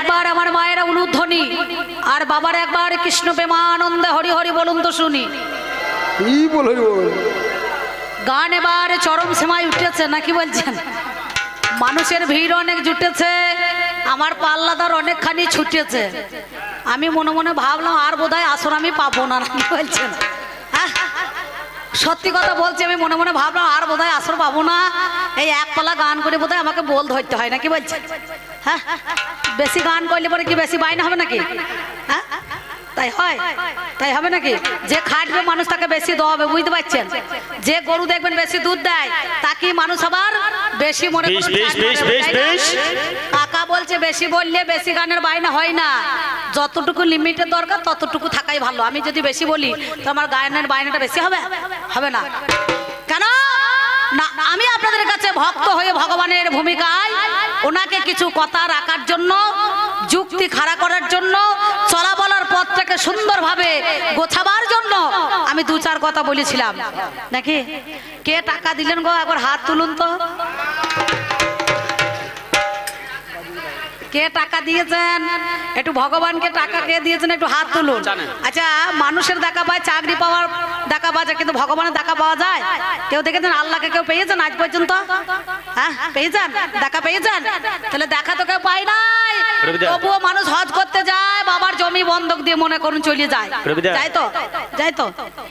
একবার আমার মায়েরা উলুধ্বনি আর বাবার একবার কৃষ্ণ প্রেমানন্দে হরি হরি বলুন তো শুনি। গান এবার চরম সীমায় উঠেছে নাকি বলছেন? মানুষের ভিড় অনেক জুটেছে আমার পাল্লাদার অনেকখানি ছুটেছে। আমি মনে মনে ভাবলাম আর বোধহয় আসর আমি পাবো না নাকি বলছেন? সত্যি কথা বলছি আমি মনে মনে ভাবলাম আর বোধহয় আসর পাবো না। এই এক পালা গান করে বোধহয় আমাকে বল ধরতে হয় নাকি বলছেন হ্যাঁ? বেশি গান করলে পরে কি বেশি বাইন হবে নাকি? হ্যাঁ? তাই হয়? তাই হবে নাকি? যে খাটবে মানুষ তাকে বেশি দেওয়া হবে বুঝতে পারছেন? যে গরু দেখবেন বেশি দুধ দেয় তাকে মানুষ আবার বেশি মনে। কাকা বলছে বেশি বললে বেশি গানের বাইনা হয় না। যতটুকু লিমিটের দরকার ততটুকু থাকাই ভালো। আমি যদি বেশি বলি তো আমার গায়নের বাইনাটা বেশি হবে? হবে না। কেন? না, আমি আপনাদের কাছে ভক্ত হয়ে ভগবানের ভূমিকায় ওনাকে কিছু কথা রাখার জন্য, যুক্তি খাড়া করার জন্য চলা বলার পথটাকে সুন্দরভাবে গোছাবার জন্য আমি দু চার কথা বলেছিলাম। নাকি? কে টাকা দিলেন গো? একবার হাত তুলুন তো। কে টাকা দিয়েছেন? একটু ভগবানকে টাকা কে দিয়েছেন? একটু হাত তুলুন। আচ্ছা মানুষের দেখা পায় চাকরি পাওয়ার দেখা পাওয়া যায় কিন্তু ভগবানের দেখা পাওয়া যায়? কেউ দেখেছেন আল্লাহকে কেউ পেয়েছেন আজ পর্যন্ত? হ্যাঁ পেয়েছেন? দেখা পেয়েছেন? তাহলে দেখা তো কেউ পায় নাই। তবুও মানুষ হজ করতে যায় বাবার জমি বন্ধক দিয়ে মনে করুন চলে যায়। যাই তো যাই তো।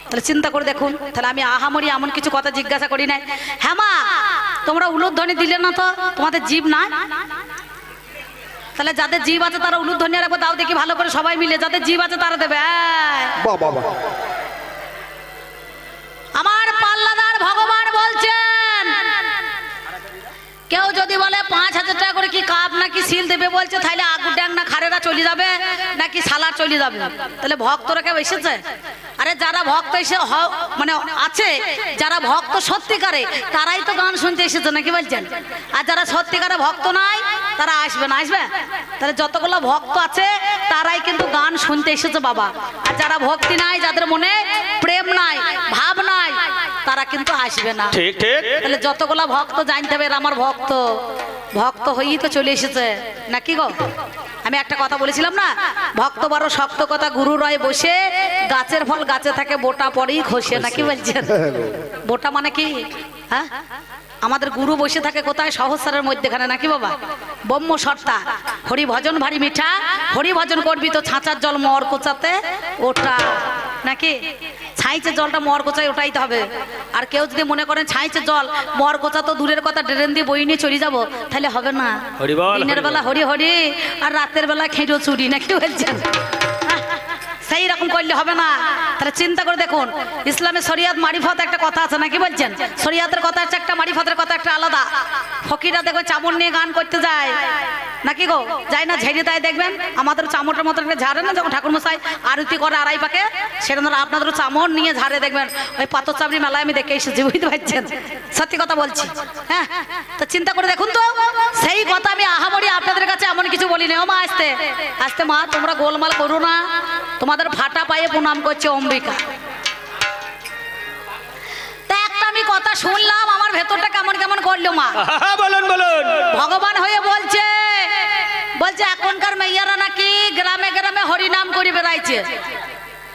তাহলে চিন্তা করে দেখুন। তাহলে আমি আহামরি এমন কিছু কথা জিজ্ঞাসা করি নাই। হ্যাঁ মা তোমরা উলুধ্বনি দিলে না তো? তোমাদের জীব নাই? তাহলে যাদের জীব আছে তারা উলুধ্বনি রাখব তাও দেখি ভালো করে সবাই মিলে যাদের জীব আছে তারা দেবে আমার পাল্লাদার ভগবান বলছেন কেউ যদি বলে পাঁচ হাজার টাকা করে কি কাপ নাকি সিল দেবে বলছে তাহলে আগুর ড্যাং না খারেরা চলে যাবে নাকি সালার চলে যাবে? তাহলে ভক্তরা কেউ এসেছে? আরে যারা ভক্ত এসে মানে আছে যারা ভক্ত সত্যিকারে তারাই তো গান শুনতে এসেছে নাকি বলছেন? আর যারা সত্যিকারে ভক্ত নাই তারা আসবে না আসবে? তাহলে যতগুলো ভক্ত আছে তারাই কিন্তু গান শুনতে এসেছে বাবা। আর যারা ভক্তি নাই যাদের মনে প্রেম নাই ভাব নাই তারা কিন্তু আসবে না। তাহলে যতগুলা ভক্ত জানতে হবে আমার ভক্ত। ভক্ত হয়েই তো চলে এসেছে। নাকি গো? আমি একটা কথা বলেছিলাম না? ভক্ত বড় শক্ত কথা গুরু রয় বসে গাছের ফল গাছে থাকে বোটা পরেই খসে নাকি বলছেন? বোটা মানে কি? হ্যাঁ? আমাদের গুরু বসে থাকে কোথায়? সহস্রের মধ্যেখানে নাকি বাবা? ব্রহ্ম সত্তা। হরি ভজন ভারী মিঠা হরি ভজন করবি তো ছাঁচার জল মর কোচাতে ওটা নাকি? ছাইচে জলটা মর গোচায় ওটাইতে হবে। আর কেউ যদি মনে করেন ছাইচে জল মর কোচা তো দূরের কথা ড্রেন দিয়ে বই নিয়ে চলে যাব তাহলে হবে না। দিনের বেলা হরি হরি আর রাতের বেলা খেঁটো চুরি নাকি বলছেন? সেই রকম করলে হবে না। তাহলে চিন্তা করে দেখুন, ইসলামে শরিয়াত মারিফত একটা কথা আছে, নাকি বলছেন? শরিয়াতের কথা হচ্ছে একটা, মারিফতের কথা একটা আলাদা। ফকিরা দেখো চামড় নিয়ে গান করতে যায়। নাকি গো? যাই না, ঝেড়ে তাই দেখবেন? আমাদের চামড়ের মতো একটা ঝাড়ে না, যখন ঠাকুর মশাই আরতি করে আড়াই পাকে, সেটা ধরো আপনাদের চামড় নিয়ে ঝাড়ে দেখবেন। ওই পাথর চাবড়ি মেলায় আমি দেখে এসেছি, বুঝতে পারছেন? সত্যি কথা বলছি। হ্যাঁ তো চিন্তা করে দেখুন তো, সেই কথা আমি আহামরি আপনাদের কাছে বলি না মা আসতে। আসতে মা তোমরা গোলমাল করো না। তোমাদের ভাটা পায়ে প্রণাম করছে অম্বিকা। একটা আমি কথা শুনলাম আমার ভেতরটা কেমন কেমন করল মা? বলুন বলুন। ভগবান হয়ে বলছে বলছে এখনকার মেয়েরা নাকি গ্রামে গ্রামে হরিনাম করে বেড়াইছে।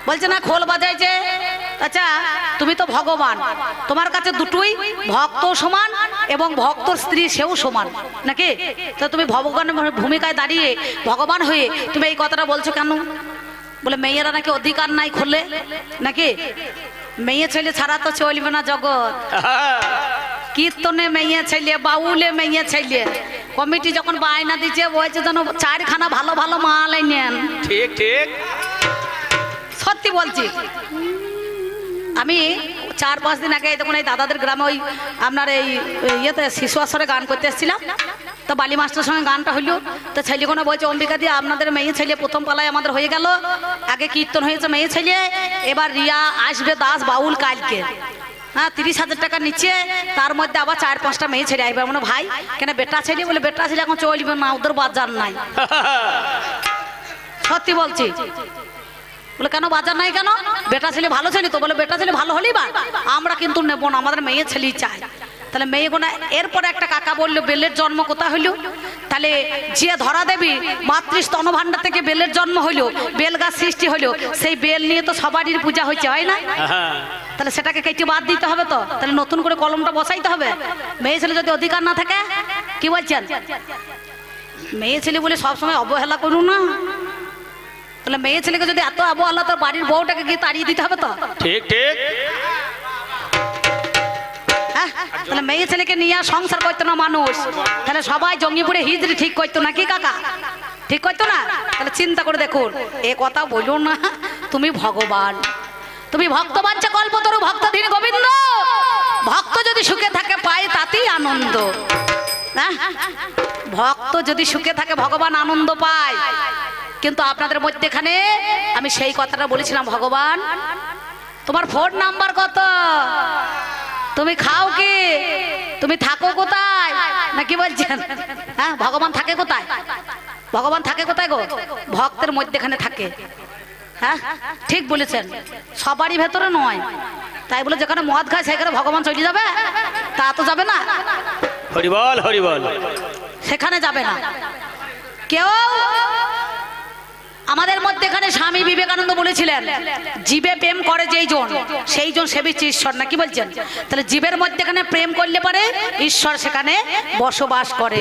বলছে, না, খোল বাজাইছে। আচ্ছা তুমি তো ভগবান। তোমার কাছে দুটোই ভক্ত সমান এবং ভক্তর স্ত্রী সেও সমান, নাকি? তো তুমি ভগবানের ভূমিকায় দাঁড়িয়ে ভগবান হয়ে তুমি এই কথাটা বলছো কেন? বলে, মেয়েরা নাকি অধিকার নাই খোলে, নাকি? মেয়ে ছেলে ছাড়া তো চলবে না জগৎ। কীর্তনে মেয়ে ছেলে, বাউলে মেয়ে ছেলে। কমিটি যখন বায়না দিচ্ছে, বলছে যেন চারখানা ভালো ভালো মাল নেন ঠিক ঠিক। সত্যি বলছি। আমি চার পাঁচ দিন আগে তখন এই দাদাদের গ্রামে ওই আপনার এই ইয়েতে শিশু আসরে গান করতে এসেছিলাম তো বালি মাস্টারের সঙ্গে গানটা হইল। তো ছেলেগুলো বলছে অম্বিকা দিয়ে আপনাদের মেয়ে ছেলে প্রথম পালায় আমাদের হয়ে গেল। আগে কীর্তন হয়েছে মেয়ে ছেলে এবার রিয়া আসবে দাস বাউল কালকে। হ্যাঁ তিরিশ হাজার টাকা নিচ্ছে তার মধ্যে আবার চার পাঁচটা মেয়ে ছেড়ে আসবে। মানে ভাই কেন বেটা ছেলে? বলে বেটা ছেলে এখন চলবে না ওদের বাজার নাই। সত্যি বলছি। বলে, কেন বাজার নাই কেন? বেটা ছেলে ভালো ছেলে তো। বলে, বেটা ছেলে ভালো হলেই বা? আমরা কিন্তু নেব না, আমাদের মেয়ে ছেলেই চাই তাহলে মেয়ে মেয়েগুনা এরপরে একটা কাকা বলল, বেলের জন্ম কোথা হইল? তাহলে যে ধরা দেবী মাতৃ স্তনভাণ্ডার থেকে বেলের জন্ম হইল, বেল গাছ সৃষ্টি হইল, সেই বেল নিয়ে তো সবারই পূজা হয়েছে হয় না? তাহলে সেটাকে কেটে বাদ দিতে হবে তো? তাহলে নতুন করে কলমটা বসাইতে হবে? মেয়ে ছেলে যদি অধিকার না থাকে, কি বলছেন? মেয়ে ছেলে বলে সবসময় অবহেলা করুন। না তাহলে মেয়ে ছেলেকে যদি এত অবহেলা তোর বাড়ির বউটাকে গিয়ে তাড়িয়ে দিতে হবে তো? ঠিক ঠিক। হ্যাঁ? তাহলে মেয়ে ছেলেকে নিয়ে আর সংসার করতো না মানুষ। তাহলে সবাই জঙ্গিপুরে হিজড়ি ঠিক করতো না কি কাকা? ঠিক করতো না? তাহলে চিন্তা করে দেখুন। এ কথা বলুন না তুমি ভগবান। তুমি ভক্ত বাঞ্চা কল্পতরু ভক্তধীন গোবিন্দ। ভক্ত যদি সুখে থাকে পায় তাতেই আনন্দ। হ্যাঁ? ভক্ত যদি সুখে থাকে ভগবান আনন্দ পায়। কিন্তু আপনাদের মধ্যেখানে আমি সেই কথাটা বলেছিলাম ভগবান তোমার ফোন নাম্বার কত? তুমি খাও কি? তুমি থাকো কোথায়? না কি বলছেন হ্যাঁ ভগবান থাকে কোথায়? ভগবান থাকে কোথায় গো? ভক্তের মধ্যেখানে থাকে। হ্যাঁ ঠিক বলেছেন। সবারই ভেতরে নয়। তাই বলে যেখানে মদ খায় সেখানে ভগবান চলে যাবে? তা তো যাবে না। হরিবল হরিবল। সেখানে যাবে না। কেউ আমাদের মধ্যে এখানে স্বামী বিবেকানন্দ বলেছিলেন জীবে প্রেম করে যেই জন সেই জন সেবিচ্ছে ঈশ্বর। না কি বলছেন? তাহলে জীবের মধ্যে এখানে প্রেম করলে পারে ঈশ্বর সেখানে বসবাস করে।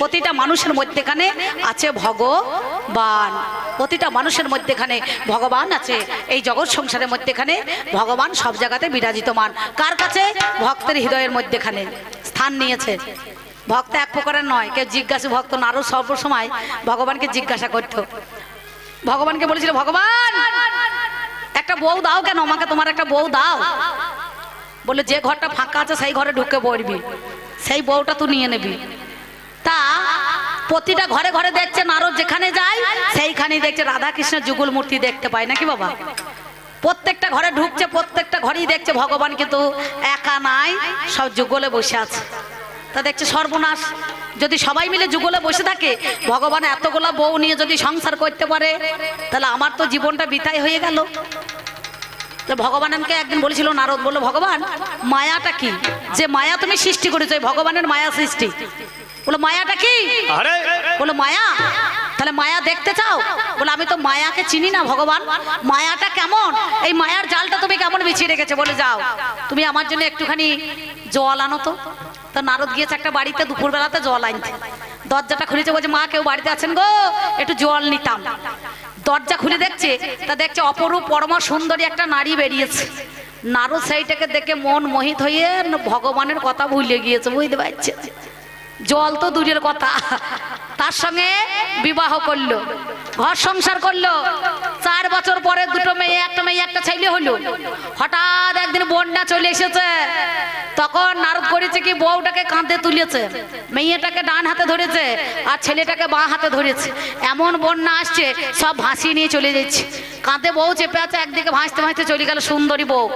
প্রতিটা মানুষের মধ্যেখানে আছে ভগবান। প্রতিটা মানুষের মধ্যেখানে ভগবান আছে। এই জগৎ সংসারের মধ্যেখানে ভগবান সব জায়গাতে বিরাজিতমান কার কাছে? ভক্তের হৃদয়ের মধ্যেখানে স্থান নিয়েছে। ভক্ত এক প্রকারের নয়। কেউ জিজ্ঞাসা ভক্ত না নারদ সর্বসময় ভগবানকে জিজ্ঞাসা করতো। ভগবানকে বলেছিল, ভগবান, একটা বউ দাও কেন? আমাকে তোমার একটা বউ দাও। বলে, যে ঘরটা ফাঁকা আছে, সেই ঘরে ঢুকে পড়বি। সেই বউটা তুই নিয়ে নিবি। তা প্রতিটা ঘরে ঘরে দেখছে নারদ যেখানে যায়, সেইখানেই দেখছে রাধা কৃষ্ণ যুগল মূর্তি দেখতে পায়, নাকি বাবা? প্রত্যেকটা ঘরে ঢুকছে, প্রত্যেকটা ঘরেই দেখছে ভগবান কিন্তু একা নাই, সব যুগলে বসে আছে। তা দেখছে সর্বনাশ। যদি সবাই মিলে যুগলে বসে থাকে ভগবান এতগুলা বউ নিয়ে যদি সংসার করতে পারে তাহলে আমার তো জীবনটা বিতাই হয়ে গেল। তো ভগবান আমাকে একদিন বলেছিল নারদ বলল ভগবান মায়াটা কি? যে মায়া তুমি সৃষ্টি করেছ ভগবানের মায়া সৃষ্টি। বলো মায়াটা কি? বলো মায়া? তাহলে মায়া দেখতে চাও? বলে আমি তো মায়াকে চিনি না ভগবান। মায়াটা কেমন? এই মায়ার জালটা তুমি কেমন বিছিয়ে রেখেছো? বলে যাও তুমি আমার জন্য একটুখানি জল আনো তো। তো নারদ গিয়েছে একটা বাড়িতে, দুপুরবেলাতে জল আনতে দরজাটা খুলেছে, বলছে, মা, কেউ বাড়িতে আছেন গো? একটু জল নিতাম। দরজা খুলে দেখছে, তা দেখছে অপরূপ, পরম সুন্দরী একটা নারী বেরিয়েছে। নারদ সেইটাকে দেখে মন মোহিত হয়ে ভগবানের কথা ভুলে গিয়েছে, বুঝতে পারছে? জল তো দূরের কথা। তার সঙ্গে বিবাহ করল, ঘর সংসার করল। চার বছর পরে দুটো মেয়ে, একটা মেয়ে, একটা ছেলে হলো। হঠাৎ একদিন বন্যা চলে এসেছে। তখন নারদ করেছে কি, বউটাকে কাঁধে তুলেছে, মেয়েটাকে ডান হাতে ধরেছে আর ছেলেটাকে বাঁ হাতে ধরেছে। এমন বন্যা আসছে, সব ভাসিয়ে নিয়ে চলে যাচ্ছে। কাঁধে বউ চেপে আছে, একদিকে ভাসতে ভাসতে চলে গেল সুন্দরী বউ।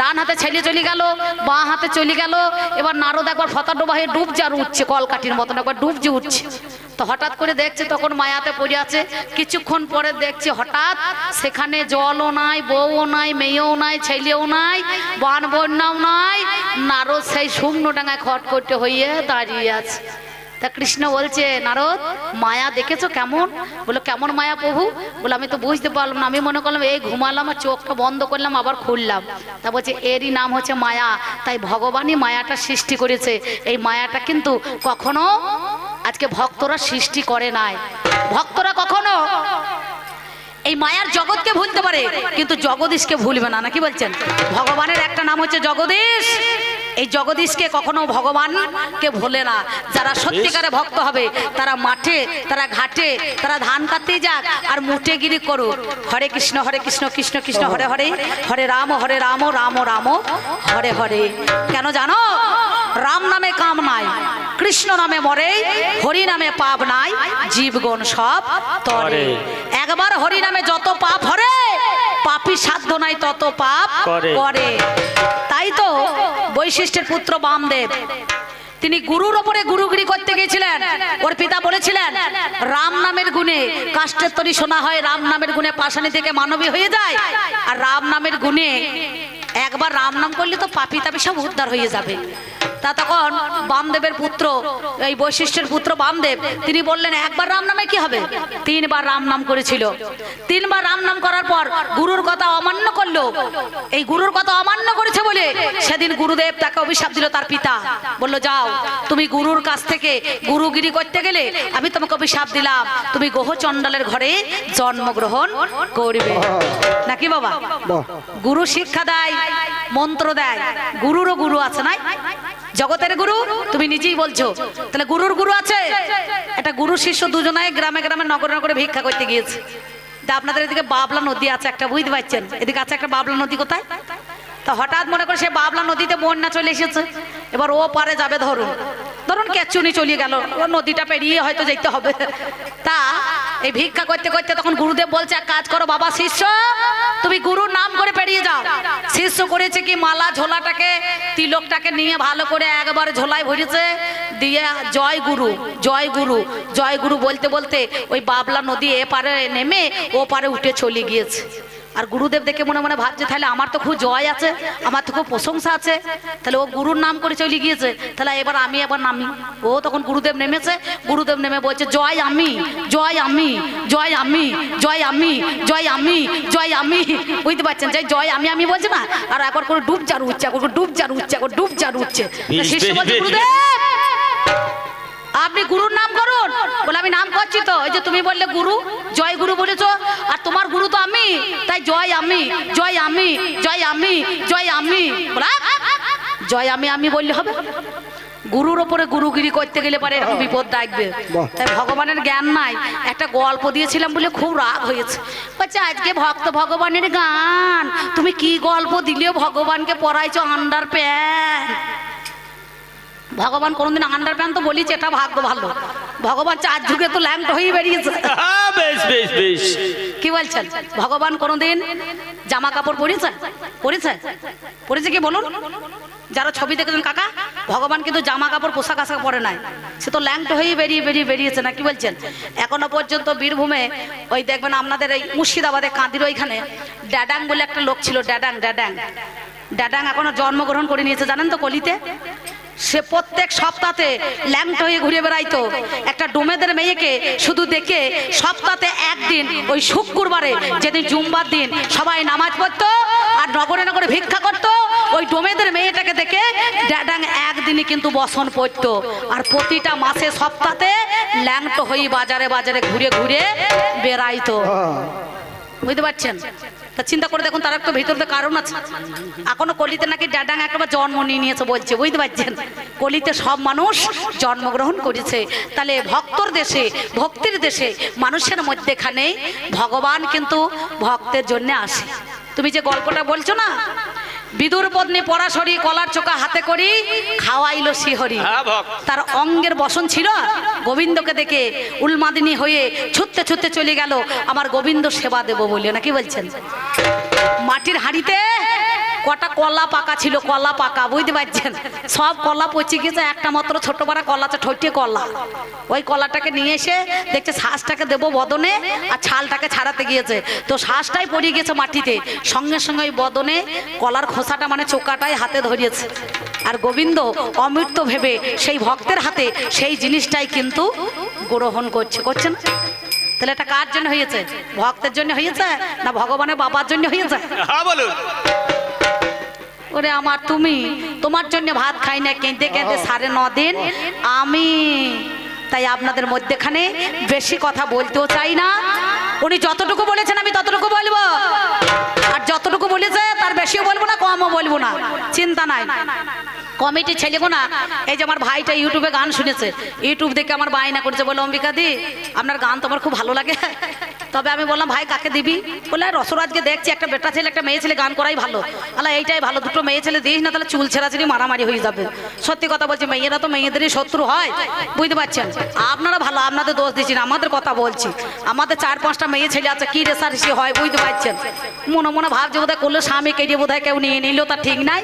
ডান হাতে ছেলে চলে গেল, বাঁ হাতে চলে গেল। এবার নারদ একবার ফতা ডোবা হয়ে ডুব যার উঠছে, কলকাঠির মতন একবার ডুব যে উঠছে। তো হঠাৎ করে দেখছে তখন মায়াতে পড়ে আছে। কিছুক্ষণ পরে দেখছে হঠাৎ সেখানে জলও নাই, বউও নাই, মেয়েও নাই, ছেলেও নাই বান বন্যাও নাই, নারদ সেই শুকনো ডাঙায় খট করতে হইয়ে দাঁড়িয়ে আছে। তা কৃষ্ণ বলছে, নারদ, মায়া দেখেছ কেমন? বলে, কেমন মায়া প্রভু? বলে, আমি তো বুঝতে পারলাম না। আমি মনে করলাম, এই ঘুমালাম আর চোখটা বন্ধ করলাম, আবার খুললাম। তা বলছে, এরই নাম হচ্ছে মায়া। তাই ভগবানই মায়াটা সৃষ্টি করেছে। এই মায়াটা কিন্তু কখনো আজকে ভক্তরা সৃষ্টি করে নাই। ভক্তরা কখনো এই মায়ার জগৎকে ভুলতে পারে, কিন্তু জগদীশকে ভুলবে না। নাকি বলছেন? ভগবানের একটা নাম হচ্ছে জগদীশ। এই জগদীশকে কখনো ভগবানকে ভোলে না। যারা সত্যিকারে ভক্ত হবে, তারা মাঠে, তারা ঘাটে, তারা ধান কাটতেই যাক আর মুটে গিরি করুক। হরে কৃষ্ণ হরে কৃষ্ণ কৃষ্ণ কৃষ্ণ, হরে হরে। হরে রাম হরে রাম রাম রাম, হরে হরে। কেন জানো? রাম নামে কাম নাই কৃষ্ণ নামে মরে হরি নামে পাপ নাই জীবগণ সব তরে। একবার হরি নামে যত পাপ হরে পাপি সাধ্য নাই তত পাপ করে। তাই তো বৈশিষ্ট্যের পুত্র বামদেব। তিনি গুরুর ওপরে গুরুগিরি করতে গিয়েছিলেন। ওর পিতা বলেছিলেন রাম নামের গুণে কাষ্টের তরি শোনা হয় রাম নামের গুণে পাশানি থেকে মানবী হয়ে যায়। আর রাম নামের গুণে একবার রাম নাম করলে তো পাপি তাপি সব উদ্ধার হয়ে যাবে। তা তখন বামদেবের পুত্র এই বৈশিষ্ট্যের পুত্র বামদেব তিনি বললেন একবার রাম নামে কি হবে? তিনবার রাম নাম করেছিল। তিনবার রাম নাম করার পর গুরুর কথা অমান্য করল। এই গুরুর কথা অমান্য করেছে বলে সেদিন গুরুদেব তাকে অভিশাপ দিল তার পিতা। বলল যাও তুমি গুরুর কাছ থেকে গুরুগিরি করতে গেলে আমি তোমাকে অভিশাপ দিলাম। তুমি গ্রহ চণ্ডালের ঘরে জন্মগ্রহণ করবে। নাকি বাবা? গুরু শিক্ষা দেয় মন্ত্র দেয়। গুরুরও গুরু আছে নাই? জগতের গুরু, তুমি নিজেই বলছো। তাহলে গুরুর গুরু আছে? এটা গুরু শিষ্য দুজনাই গ্রামে গ্রামে, নগরে নগরে ভিক্ষা করতে গিয়েছে। তা আপনাদের এদিকে বাবলা নদী আছে, একটা বুঝতে পারছেন? এদিকে আছে একটা বাবলা নদী কোথায়? তা হঠাৎ মনে করে সে বাবলা নদীতে বন্যা চলে এসেছে। এবার ও পারে যাবে ধরুন। ধরুন কেচুনি চলে গেল ও নদীটা পেরিয়ে হয়তো যেতে হবে। তা এই ভিক্ষা করতে করতে তখন গুরুদেব বলছে, এক কাজ করো বাবা, শিষ্য, তুমি গুরুর নাম করে পেরিয়ে যাও। শিষ্য করেছে কি, মালা ঝোলাটাকে, তিলকটাকে নিয়ে ভালো করে একবার ঝোলায় ভরেছে, দিয়ে জয় গুরু জয় গুরু জয় গুরু বলতে বলতে ওই বাবলা নদী এ পারে নেমে ও পারে উঠে চলে গিয়েছে। আর গুরুদেব দেখে মনে মনে ভাবছে তাহলে আমার তো খুব জয় আছে আমার তো খুব প্রশংসা আছে। তাহলে ও গুরুর নাম করে চলে গিয়েছে। তাহলে এবার আমি এবার নামি। ও তখন গুরুদেব নেমেছে গুরুদেব নেমে বলছে জয় আমি জয় আমি জয় আমি জয় আমি জয় আমি জয় আমি। বুঝতে পারছেন? যে জয় আমি আমি বলছে না। আর একবার করে ডুব জার উঠছে একবার ডুব জার উঠছে একবার ডুব জার উঠছে শিষ্য বলছে গুরুদেব! আপনি গুরুর নাম করুন। বলে আমি নাম করছি তো। এই যে তুমি বললে গুরু জয় গুরু বলেছ। আর তোমার গুরু তো আমি। তাই জয় আমি জয় আমি জয় আমি জয় আমি। জয় আমি আমি বললে হবে। গুরুর ওপরে গুরুগিরি করতে গেলে পরে এরকম বিপদ ডাকবে। তাই ভগবানের জ্ঞান নাই। একটা গল্প দিয়েছিলাম বলে খুব রাগ হয়েছে। বলছে আজকে ভক্ত ভগবানের গান। তুমি কি গল্প দিলেও ভগবানকে পড়াইছো আন্ডার প্যান্ট? ভগবান কোনোদিন আন্ডার প্যান্ট তো বলিছে এটা ভাগ্য ভালো। ভগবান চার যুগে তো ল্যাংট হয়ে বেরিয়েছে। হ্যাঁ, বেশ বেশ বেশ। কি বলছেন? ভগবান কোনোদিন জামা কাপড় পরেছে? পরেছে? পরেছে কি বলুন? যারা ছবি দেখেছেন কাকা ভগবান কিন্তু জামা কাপড় পোশাক আশাক পরে নাই। সে তো ল্যাংট হয়েই বেরিয়ে বেরিয়ে বেরিয়েছে না কি বলছেন? এখনও পর্যন্ত বীরভূমে ওই দেখবেন আপনাদের এই মুর্শিদাবাদে কাঁদির ওইখানে ড্যাডাং বলে একটা লোক ছিল ড্যাডাং ড্যাডাং। ড্যাডাং এখনও জন্মগ্রহণ করে নিয়েছে জানেন তো কলিতে? সে প্রত্যেক সপ্তাহে ল্যাংট হয়ে ঘুরে বেড়াইতো। একটা ডোমেদের মেয়েকে শুধু দেখে সপ্তাহে একদিন ওই শুক্রবারে যেদিন জুম্বার দিন সবাই নামাজ পড়তো আর নগরে নগরে ভিক্ষা করতো ওই ডোমেদের মেয়েটাকে দেখে ড্যাডাং একদিনই কিন্তু বসন পড়তো। আর প্রতিটা মাসে সপ্তাহে ল্যাংট হয়ে বাজারে বাজারে ঘুরে ঘুরে বেড়াইতো। হ্যাঁ। বুঝতে পারছেন? তা চিন্তা করে দেখুন, তার একটা ভিতরে কারণ আছে। এখনও কলিতে নাকি ড্যাডাং একবার জন্ম নিয়ে নিয়েছে বলছে, বুঝতে পারছেন? কলিতে সব মানুষ জন্মগ্রহণ করেছে। তাহলে ভক্তর দেশে, ভক্তির দেশে মানুষের মধ্যেখানে ভগবান কিন্তু ভক্তের জন্য আসে। তুমি যে গল্পটা বলছো না বিদুর পত্নী পরাশরি কলার চোখা হাতে করি খাওয়াইল শিহরি। হ্যাঁ তার অঙ্গের বসন ছিল গোবিন্দকে দেখে উলমাদিনী হয়ে ছুটতে ছুটতে চলে গেল আমার গোবিন্দ সেবা দেব বলে। নাকি বলছেন? মাটির হাঁড়িতে কটা কলা পাকা ছিল, কলা পাকা, বুঝতে পারছেন? সব কলা পচে গেছে, একটা মাত্র ছোট বড় কলা আছে, ঠোঁটে কলা। ওই কলাটাকে নিয়ে এসে দেখছে শ্বাসটাকে দেবো বদনে আর ছালটাকে ছাড়াতে গিয়েছে। তো শ্বাসটাই পড়ে গেছে মাটিতে। সঙ্গে সঙ্গে ওই বদনে কলার খোসাটা মানে চোকাটাই হাতে ধরিয়েছে। আর গোবিন্দ অমৃত ভেবে সেই ভক্তের হাতে সেই জিনিসটাই কিন্তু গ্রহণ করছে। করছে না? তাহলে এটা কার জন্য হয়েছে? ভক্তের জন্য হয়েছে না ভগবানের বাবার জন্য হয়েছে? হ্যাঁ ওরে আমার তুমি, তোমার জন্য ভাত খাই না কেঁদে কেঁদে সাড়ে ন দিন, আমি, তাই আপনাদের মধ্যেখানে বেশি কথা বলতেও চাই না। উনি যতটুকু বলেছেন আমি ততটুকু বলব। আর যতটুকু বলেছে, তার বেশিও বলব না, কমও বলব না। চিন্তা নাই। কমিটি ছেলেগো না, এই যে আমার ভাইটা ইউটিউবে গান শুনেছে, ইউটিউব দেখে আমার বায়না করেছে, বলে, অম্বিকা দি, আপনার গান তোমার খুব ভালো লাগে। তবে আমি বললাম, ভাই, কাকে দিবি? বলে, রসরাজকে দেখছি, একটা বেটা ছেলে, একটা মেয়ে ছেলে, গান করাই ভালো। আলা এইটাই ভালো, দুটো মেয়ে ছেলে দিস, না তাহলে চুল ছেঁড়াছেড়ি মারামারি হয়ে যাবে। সত্যি কথা বলছি, মেয়েরা তো মেয়েদেরই শত্রু হয়, বুঝতে পারছেন? আপনারা ভালো, আপনাদের দোষ দিচ্ছি আমাদের কথা বলছি। আমাদের চার, পাঁচটা মেয়ে ছেলে আছে, কি রেসারেসি হয়, বুঝতে পারছেন? মনে মনে ভাবছে বোধহয় করলে স্বামী কেটে বোধহয় কেউ নিয়ে নিল, তা ঠিক নাই।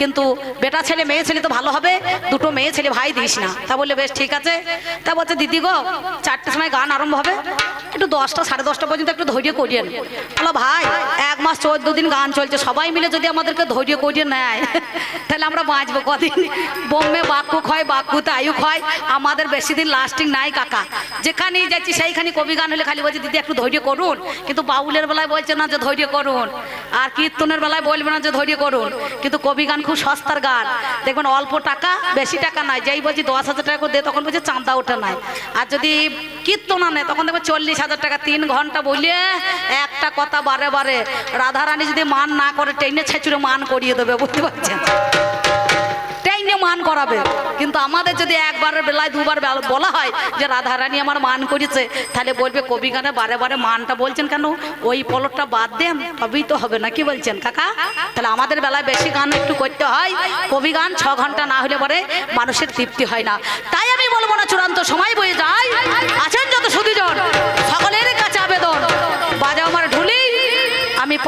কিন্তু বেটা ছেলে, মেয়ে ছেলে তো ভালো হবে, দুটো মেয়ে ছেলে ভাই দিস না। তা বললে, বেশ, ঠিক আছে। তা বলছে, দিদি গো, চারটের সময় গান আরম্ভ হবে, একটু দশটা, সাড়ে দশটা পর্যন্ত একটু ধৈর্য করিয়েন। বলো ভাই, এক মাস চোদ্দ দিন গান চলছে, সবাই মিলে যদি আমাদেরকে ধৈর্য করিয়ে নেয়, তাহলে আমরা বাঁচবো কদিন। বোম্বে বাক্য ক্ষয় বাক্যতে আয়ু ক্ষয় আমাদের বেশি দিন লাস্টিং নাই কাকা। যেখানেই যাচ্ছি সেইখানে কবি গান হলে খালি বলছে, দিদি, একটু ধৈর্য করুন। কিন্তু বাউলের বেলায় বলছে না যে ধৈর্য করুন, আর কীর্তনের বেলায় বলবে না যে ধৈর্য করুন। কিন্তু কবি গান খুব সস্তার গান। দেখবেন অল্প টাকা, বেশি টাকা নাই। যেই বলছি দশ হাজার টাকা করে দে, তখন বলছে চাঁদা ওঠে নাই। আর যদি কীর্তন আনে, তখন দেখবে চল্লিশ হাজার টাকা, তিন ঘণ্টা বললে, একটা কথা বারে বারে, রাধারানী যদি মান না করে, ট্রেনে ছেঁচুরে মান করিয়ে দেবে, বুঝতে পারছেন? ট্রেনে মান করাবে। কিন্তু আমাদের যদি একবারের বেলায়, দুবার বলা হয় যে, রাধারানী আমার মান করেছে, তাহলে বলবে, কবি গানে বারে বারে মানটা বলছেন কেন? ওই পলটটা বাদ দেন, তবেই তো হবে না। কি বলছেন, কাকা? তাহলে আমাদের বেলায় বেশি গান একটু করতে হয়। কবি গান ছ ঘণ্টা না হলে পরে মানুষের তৃপ্তি হয় না। তাই আমি বলব না, চূড়ান্ত সময় বয়ে যায়। আছেন যত সুদীজন, সকলের বাজাও আমার